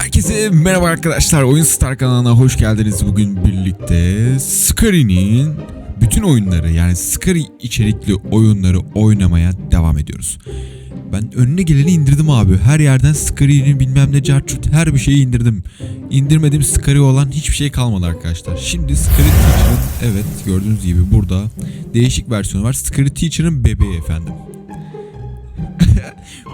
Herkese merhaba arkadaşlar. Oyun Star kanalına hoş geldiniz. Bugün birlikte Scary''nin bütün oyunları yani Scary içerikli oyunları oynamaya devam ediyoruz. Ben önüne geleni indirdim abi. Her yerden Scary'nin bilmem ne carçut her bir şeyi indirdim. İndirmediğim Scary olan hiçbir şey kalmadı arkadaşlar. Şimdi Scary Teacher'ın evet gördüğünüz gibi burada değişik versiyonu var. Scary Teacher'ın bebeği efendim.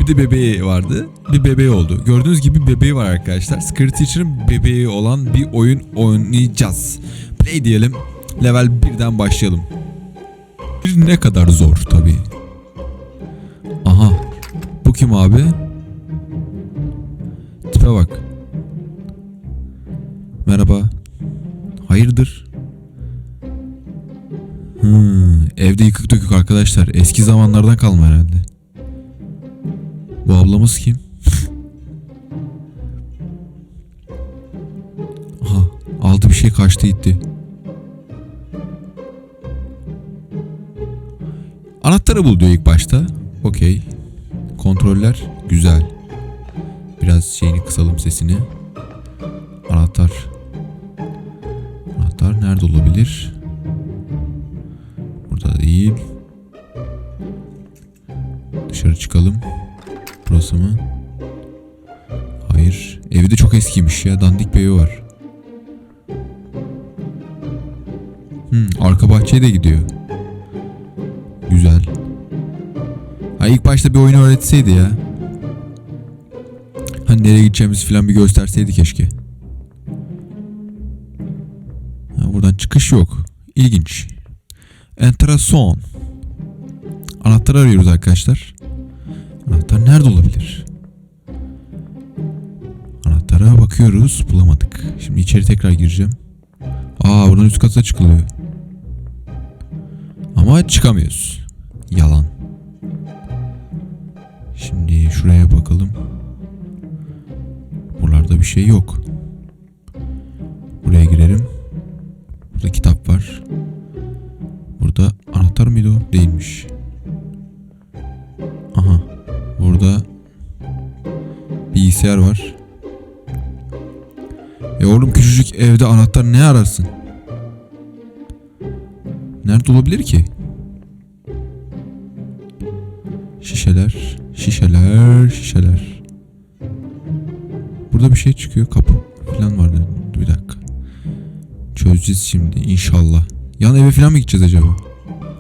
Bir de bebeği vardı. Bir bebeği oldu. Gördüğünüz gibi bebeği var arkadaşlar. Scary Teacher'ın bebeği olan bir oyun oynayacağız. Play diyelim. Level 1'den başlayalım. Bir ne kadar zor tabii. Aha. Bu kim abi? Tipe bak. Merhaba. Hayırdır? Hmm, evde yıkık dökük arkadaşlar. Eski zamanlardan kalma herhalde. Bu ablamız kim? Aha aldı bir şey kaçtı gitti. Anahtarı bul diyor ilk başta. Okey. Kontroller güzel. Biraz şeyini kısalım sesini. Anahtar. Anahtar nerede olabilir? Burada değil. Dışarı çıkalım. Burası mı? Hayır. Evi de çok eskiymiş ya. Dandik bir evi var. Hmm, arka bahçeye de gidiyor. Güzel. Ha ilk başta bir oyunu öğretseydi ya. Hani nereye gideceğimizi falan bir gösterseydi keşke. Ha, buradan çıkış yok. İlginç. Enteresan. Anahtar arıyoruz arkadaşlar. Anahtar nerede olabilir? Anahtara bakıyoruz. Bulamadık. Şimdi içeri tekrar gireceğim. Aa buradan üst kata çıkılıyor. Ama çıkamıyoruz. Yalan. Şimdi şuraya bakalım. Buralarda bir şey yok. Buraya girelim. Burada kitap Burada bilgisayar var. E oğlum küçücük evde anahtar ne ararsın? Nerede olabilir ki? Şişeler, şişeler, şişeler. Burada bir şey çıkıyor. Kapı falan vardı. Bir dakika. Çözeceğiz şimdi inşallah. Yan eve falan mı gideceğiz acaba?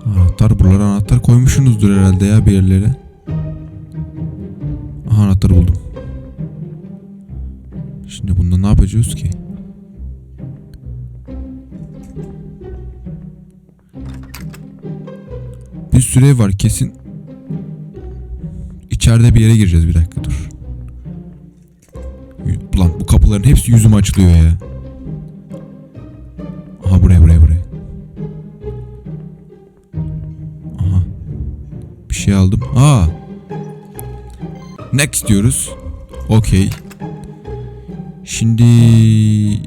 Anahtar buralara anahtar koymuşsunuzdur herhalde ya bir yerlere. Aha anahtarı buldum. Şimdi bunda ne yapacağız ki? Bir süre var kesin. İçeride bir yere gireceğiz bir dakika dur. Y- Lan bu kapıların hepsi yüzüme açılıyor ya. Aha buraya buraya buraya. Aha. Bir şey aldım. Aa. Next diyoruz. Okey. Şimdi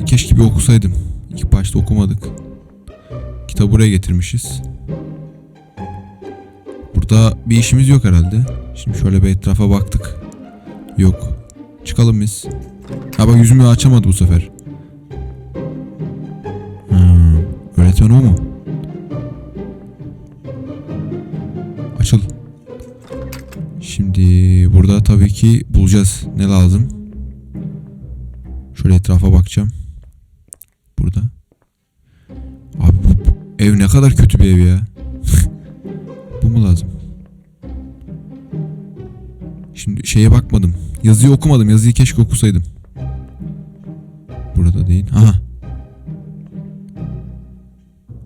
keşke bir okusaydım. İlk başta okumadık. Kitabı buraya getirmişiz. Burada bir işimiz yok herhalde. Şimdi şöyle bir etrafa baktık. Yok. Çıkalım biz. Ha bak yüzümü açamadı bu sefer. Hmm, öğretmen o mu? Şimdi burada tabii ki bulacağız ne lazım. Şöyle etrafa bakacağım. Burada. Abi bu ev ne kadar kötü bir ev ya. bu mu lazım? Şimdi şeye bakmadım. Yazıyı okumadım. Yazıyı keşke okusaydım. Burada değil. Aha.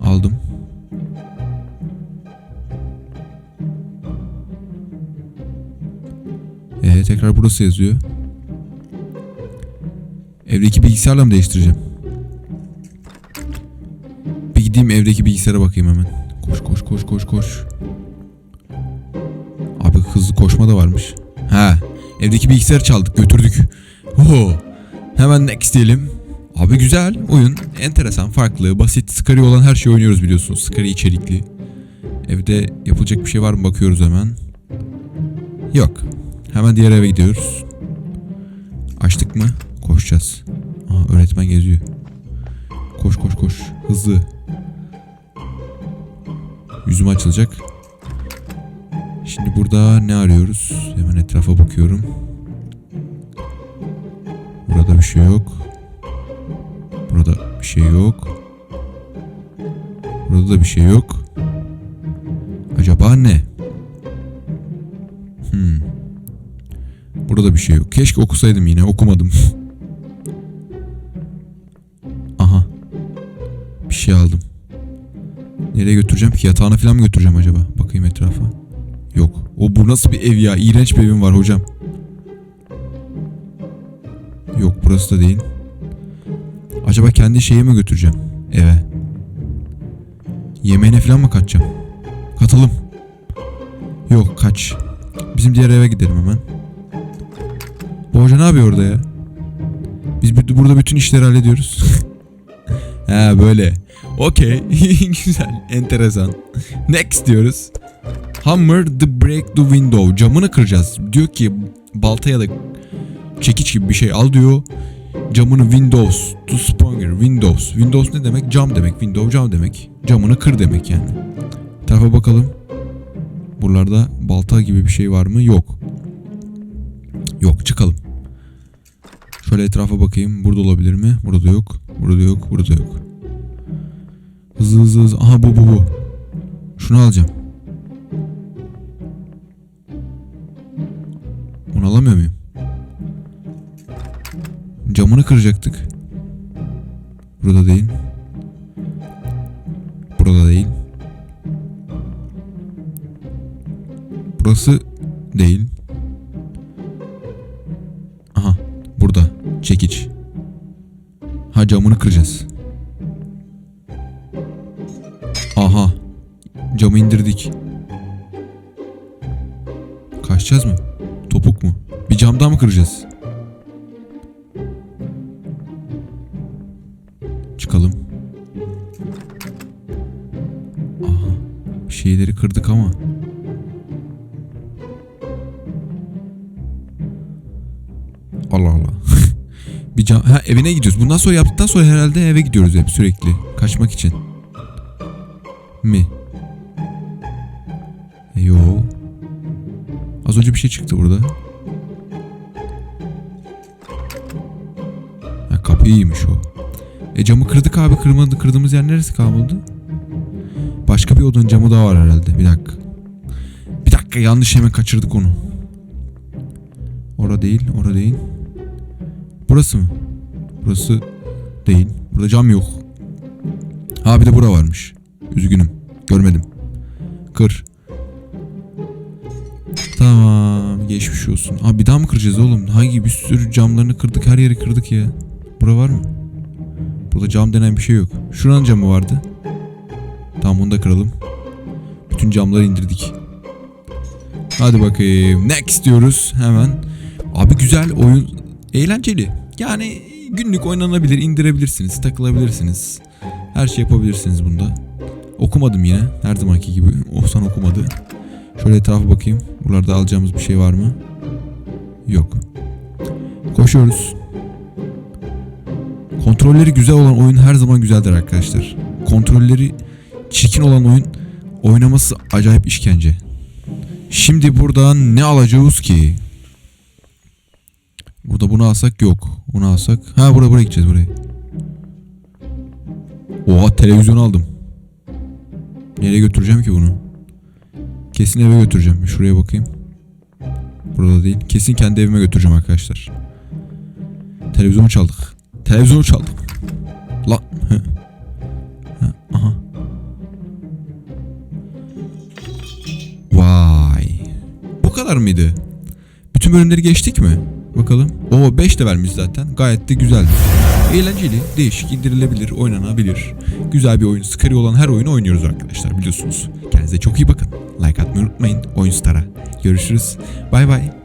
Aldım. Ee, tekrar burası yazıyor. Evdeki bilgisayarla mı değiştireceğim? Bir gideyim evdeki bilgisayara bakayım hemen. Koş koş koş koş koş. Abi hızlı koşma da varmış. Ha, evdeki bilgisayar çaldık götürdük. Oho. Hemen next diyelim. Abi güzel oyun. Enteresan, farklı, basit, Scary olan her şeyi oynuyoruz biliyorsunuz. Scary içerikli. Evde yapılacak bir şey var mı bakıyoruz hemen. Yok. Hemen diğer eve gidiyoruz. Açtık mı? Koşacağız. Aa, öğretmen geziyor. Koş koş koş. Hızlı. Yüzüm açılacak. Şimdi burada ne arıyoruz? Hemen etrafa bakıyorum. Burada bir şey yok. Burada bir şey yok. Burada da bir şey yok. Acaba ne? Burada bir şey yok. Keşke okusaydım yine. Okumadım. Aha. Bir şey aldım. Nereye götüreceğim ki? Yatağına falan mı götüreceğim acaba? Bakayım etrafa. Yok. O bu nasıl bir ev ya? İğrenç bir evim var hocam. Yok burası da değil. Acaba kendi şeyi mi götüreceğim? Eve. Yemeğine falan mı kaçacağım? Katalım. Yok kaç. Bizim diğer eve gidelim hemen. Bu hoca ne yapıyor orada ya? Biz bu- burada bütün işleri hallediyoruz. He böyle. Okey. Güzel. Enteresan. Next diyoruz. Hammer the break the window. Camını kıracağız. Diyor ki balta ya da çekiç gibi bir şey al diyor. Camını Windows to Sponger. Windows. Windows ne demek? Cam demek. Window cam demek. Camını kır demek yani. Tarafa bakalım. Buralarda balta gibi bir şey var mı? Yok. Yok çıkalım. Şöyle etrafa bakayım. Burada olabilir mi? Burada yok. Burada yok. Burada yok. Hızlı hızlı hızlı. Aha bu bu bu. Şunu alacağım. Onu alamıyor muyum? Camını kıracaktık. Burada değil. Burada değil. Burası değil. Çekiç. Ha camını kıracağız. Aha. Camı indirdik. Kaçacağız mı? Topuk mu? Bir cam daha mı kıracağız? Çıkalım. Aha. Bir şeyleri kırdık ama. Cam... Ha evine gidiyoruz. Bundan sonra yaptıktan sonra herhalde eve gidiyoruz hep sürekli. Kaçmak için. Mi? E, yo. Az önce bir şey çıktı burada. Ha kapı iyiymiş o. E camı kırdık abi kırmadı. Kırdığımız yer neresi kalmadı? Başka bir odanın camı daha var herhalde. Bir dakika. Bir dakika yanlış hemen kaçırdık onu. Ora değil, ora değil. Burası mı? Burası değil. Burada cam yok. Ha bir de bura varmış. Üzgünüm. Görmedim. Kır. Tamam. Geçmiş olsun. Abi bir daha mı kıracağız oğlum? Hangi bir sürü camlarını kırdık. Her yeri kırdık ya. Bura var mı? Burada cam denen bir şey yok. Şuranın camı vardı. Tamam onu da kıralım. Bütün camları indirdik. Hadi bakayım. Next diyoruz hemen. Abi güzel oyun. Eğlenceli. Yani günlük oynanabilir. indirebilirsiniz. Takılabilirsiniz. Her şey yapabilirsiniz bunda. Okumadım yine. Her zamanki gibi. Oğuzhan okumadı. Şöyle etrafa bakayım. Buralarda alacağımız bir şey var mı? Yok. Koşuyoruz. Kontrolleri güzel olan oyun her zaman güzeldir arkadaşlar. Kontrolleri çirkin olan oyun oynaması acayip işkence. Şimdi buradan ne alacağız ki? Burada bunu alsak yok. Bunu alsak. Ha buraya buraya gideceğiz buraya. Oha televizyon aldım. Nereye götüreceğim ki bunu? Kesin eve götüreceğim. Şuraya bakayım. Burada değil. Kesin kendi evime götüreceğim arkadaşlar. Televizyonu çaldık. Televizyonu çaldık. Ha, Aha. Vay. Bu kadar mıydı? Bütün bölümleri geçtik mi? Bakalım. Oo 5 de vermiş zaten. Gayet de güzeldi. Eğlenceli, değişik, indirilebilir, oynanabilir. Güzel bir oyun. Scary olan her oyunu oynuyoruz arkadaşlar biliyorsunuz. Kendinize çok iyi bakın. Like atmayı unutmayın Oyun Star'a. Görüşürüz. Bay bay.